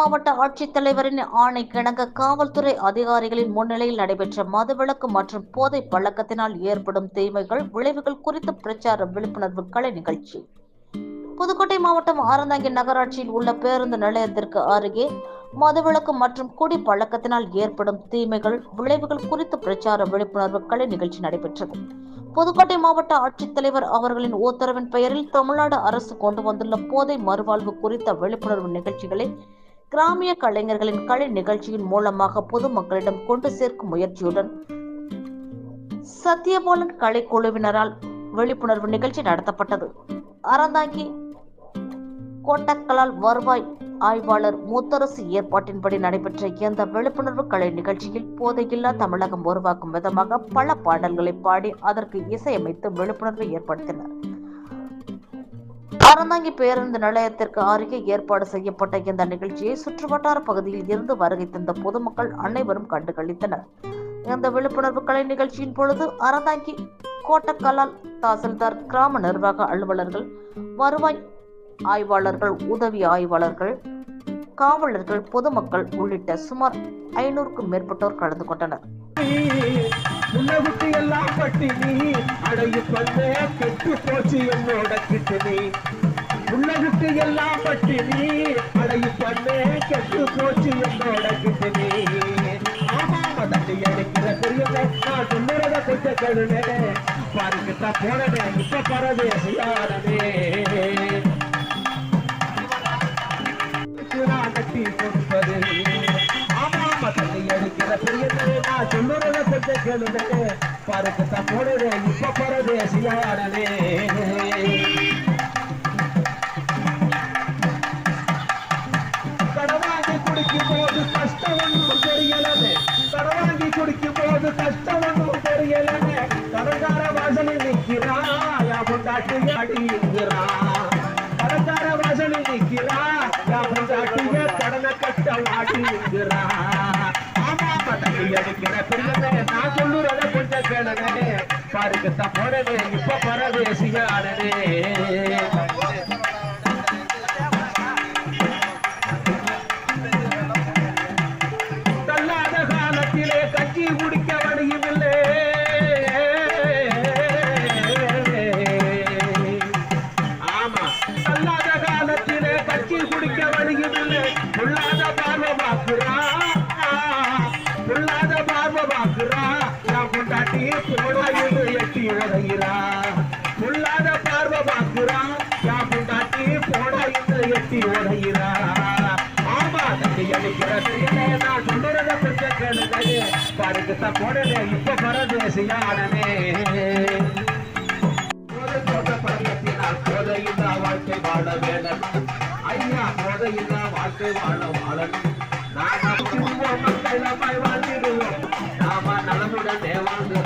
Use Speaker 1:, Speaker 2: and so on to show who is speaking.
Speaker 1: மாவட்ட ஆட்சித்தலைவரின் ஆணை கிணங்க காவல்துறை அதிகாரிகளின் முன்னிலையில் நடைபெற்ற மதுவிலக்கு மற்றும் போதை பழக்கத்தினால் ஏற்படும் தீமைகள் விளைவுகள் குறித்த பிரச்சார விழிப்புணர்வு கலை நிகழ்ச்சி. புதுக்கோட்டை மாவட்டம் ஆரந்தாங்கி நகராட்சியில் உள்ள பேருந்து நிலையத்திற்கு அருகே மதுவிலக்கு மற்றும் குடி பழக்கத்தினால் ஏற்படும் தீமைகள் விளைவுகள் குறித்த பிரச்சார விழிப்புணர்வு கலை நிகழ்ச்சி நடைபெற்றது. புதுக்கோட்டை மாவட்ட ஆட்சித்தலைவர் அவர்களின் உத்தரவின் பெயரில் தமிழ்நாடு அரசு கொண்டு வந்துள்ள போதை மறுவாழ்வு குறித்த விழிப்புணர்வு நிகழ்ச்சிகளை கிராமிய கலைஞர்களின் கலை நிகழ்ச்சியின் மூலமாக பொதுமக்களிடம் கொண்டு சேர்க்கும் முயற்சியுடன் சத்யபாலன் கலைக்குழுவினரால் விழிப்புணர்வு நிகழ்ச்சி நடத்தப்பட்டது. அறந்தாங்கி கோட்டக்கலால் வருவாய் ஆய்வாளர் முத்தரசு ஏற்பாட்டின்படி நடைபெற்ற இந்த விழிப்புணர்வு கலை நிகழ்ச்சியில் போதையில்லா தமிழகம் உருவாக்கும் விதமாக பல பாடல்களை பாடி அதற்கு இசையமைத்து விழிப்புணர்வை ஏற்படுத்தினர். அறந்தாங்கி பேருந்து நிலையத்திற்கு அருகே ஏற்பாடு செய்யப்பட்ட இந்த நிகழ்ச்சியை சுற்றுவட்டார பகுதியில் இருந்து வருகை தந்த பொதுமக்கள் அனைவரும் கண்டுகளித்தனர். இந்த விழிப்புணர்வு கலை நிகழ்ச்சியின் பொழுது அறந்தாங்கி கோட்டக்கலால் தாசில்தார் கிராம நிர்வாக அலுவலர்கள் வருவாய் ஆய்வாளர்கள் உதவி ஆய்வாளர்கள் காவலர்கள் பொதுமக்கள் உள்ளிட்ட சுமார் ஐநூறுக்கும் மேற்பட்டோர் கலந்து கொண்டனர்.
Speaker 2: முன்னகுட்டி எல்லாம் பட்டினி அடையும் பண்ணே கெட்டு போச்சு என்னோட கிட்டினி உலகுக்கு எல்லாம் பட்டினி அடையும் பண்ணே கெட்டு போச்சு என்னோட நீ. ஆமா மதத்தை எடுக்கிற பெரியதை நான் சொல்லுறத கொஞ்சம் கேளுனே. பாருக்கிட்ட போனதே இப்ப பரதேசியானதே கட்டி கொடுப்பது ஆமா மதத்தை எடுக்கிற பெரியதை நான் கொஞ்சம் பாருக்கிட்ட போனதே இப்ப பரதேசியானதே அது கஷ்டம் ஒன்றும் தெரியலனே கடற்கார வாசலில் நிற்கிறா யா பொண்டாட்டி அடிங்கிறா கடற்கார வாசலில் நிற்கிறா யா பொண்டாட்டிய கடனை கஷ்டம் மாட்டிங்கிறா ஆமா பதவி அடிக்கிற பெரியனே நான் சொல்லுறத கொஞ்சம் கேளுனே பாருக்குத்தான் போனதே இப்ப பரதேசியானே பொல்லாத பார்வை பார்க்கிறா நான் கொண்டாட்டி போடாயிருந்து எட்டி உதைகிறா பொல்லாத பார்வை பார்க்கிறா. நான் கொண்டாட்டி போடாயிருந்து எட்டி உதைகிறா ஆமா தண்ணி அடிக்கிற நான் சொல்லுறத கொஞ்சம் கேளுங்க பாருக்குத்தான் போடல இப்ப பரதேசியானே போதை வாழ்க்கை வாழ வேணும் ஐயா போதையில்லா வாழ்க்கை வாழ வாழணும் நாம குடும்பம் 咱们就在在网上。